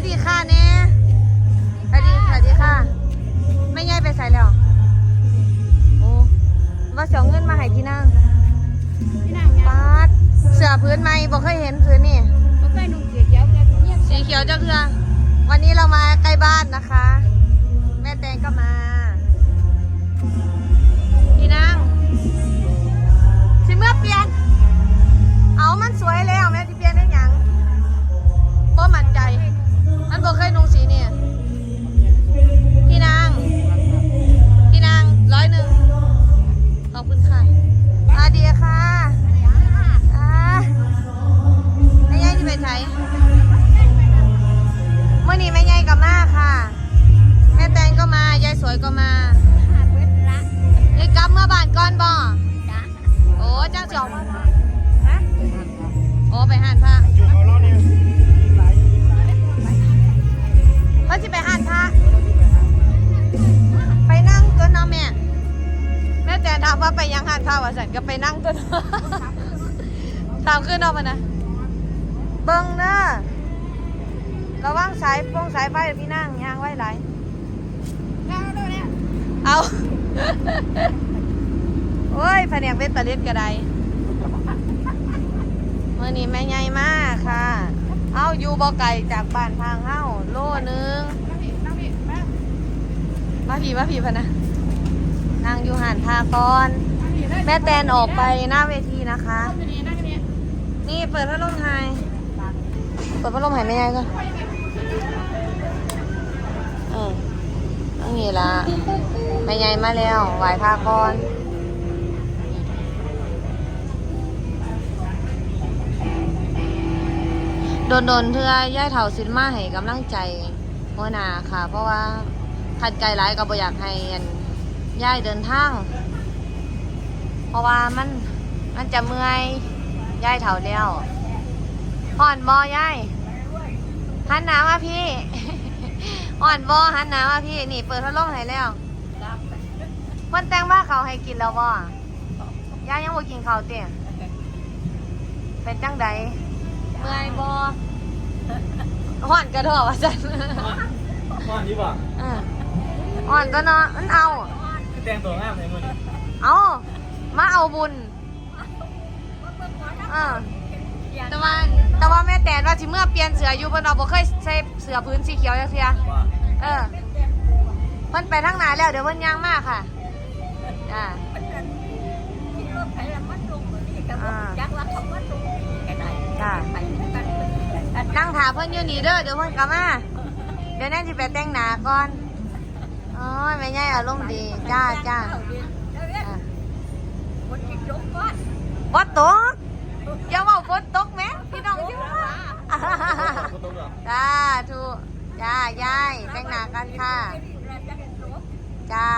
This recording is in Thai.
วัสดีค่ะเน่สวัสดีสวัสดีค่ะ ไม่ง่ายไปใส่แล้ว โอ้ว่าเสียเงินมาให้พี่นางพี่นางยาปาดเสือพื้นไหมบอกเคยเห็นพื้นนี่บ่เคยนุ่งเกียเขียวแกเงียบสีเขียวเจ้าเคือวันนี้เรามาใกล้บ้านนะคะ เคยนุ่งสีนี่พี่นาง พี่นางร้อยหนึ่งขอบคุณค่ะอาเดียค่ะอ่าไม่ใช่ที่ไปใช้เมื่อนี้แม่ใหญ่ก็มาค่ะ แม่แตงก็มายายสวยก็มาหาเวทละยายกลับเมื่อบานก่อนบ่จ้ะโอ้เจ้าสองฮะโอ้ไปหันพระามว่าไปยังหันพระวะสันก็ไปนั่งตัวเนาะถามขึ้นเอามานะเบิ้งนะระวังสายโปงสายไฟพี่นั่งยางไว้ไหลายเนี่ยเอาโอ้ยแผนกเวทตะเล็ดกระไดเมื่อนี้แม่ใหญ่มากค่ะ เอาอยู่บ่ไกลจากบ้านทางเฮ้าโลนึงนั่งพี่นั่งพี่มามาผีมาผีพะนะ นางอยู่หันทากรนั่งพี่เลยแม่แตนออกไปหน้าเวทีนะคะ นี่เปิดพัดลมไฮเปิดพัดลมไฮไม่ไงก็เออนั่งนี่ละแม่ใหญ่มาแล้วไหวพากรโดนโดนเธอย่ายเถาซินมาให้กำลังใจหัวหน้าค่ะ เพราะว่าขัดไกลหลายก็บ่อยากให้อัน ย่ายเดินทาง เพราะว่ามันมันจะเมื่อยย่ายเถาแล้วห่อนบอย่ายหันหนามาพี่ห่อนบอหันหนามาพี่ นี่เปิดพัดลมให้แล้วมันแต่งบ้าเขาวให้กินแล้วบ่ย่ายยังบ่กินข้าวเตี้ยเป็นจังใดเมื่อยบอห่อนกระดอกว่าจันก้อนนี้ป่ะเออห่อนก็เนาะมันเอา คือแต่งตัวงามในมือนี่เอามาเอาบุญเออแต่ว่าแต่ว่าแม่แตนว่าสิเมื่อเปลี่ยนเสืออยู่เพิ่นเราบ่เคยใส่เสือพื้นสีเขียวจักเทื่อว่าเออเพิ่นไปทางไหนแล้วเดี๋ยวเพิ่นย่างมาค่ะอ่าคิดว่าใครละมัดลงกว่านี่ก็บ่จักว่าเขามัดลงก็ได้จ้าไปกันกันนั่งถามเพิ่นอยู่นี่เด้อเดี๋ยวเพิ่นกลับมา เดี๋ยวนั่นสิไปแต่งหน้าก่อน โอ้ยแม่ใหญ่อารมณ์ดี จ้าจ้าอ่าคนที่ยกก้อนบ่ตกอย่าเว้าฝนตกแหมพี่น้องอยู่ว่าก็ต้องแบบจ้าถูกจ้ายายแต่งหน้ากันค่ะ จ้า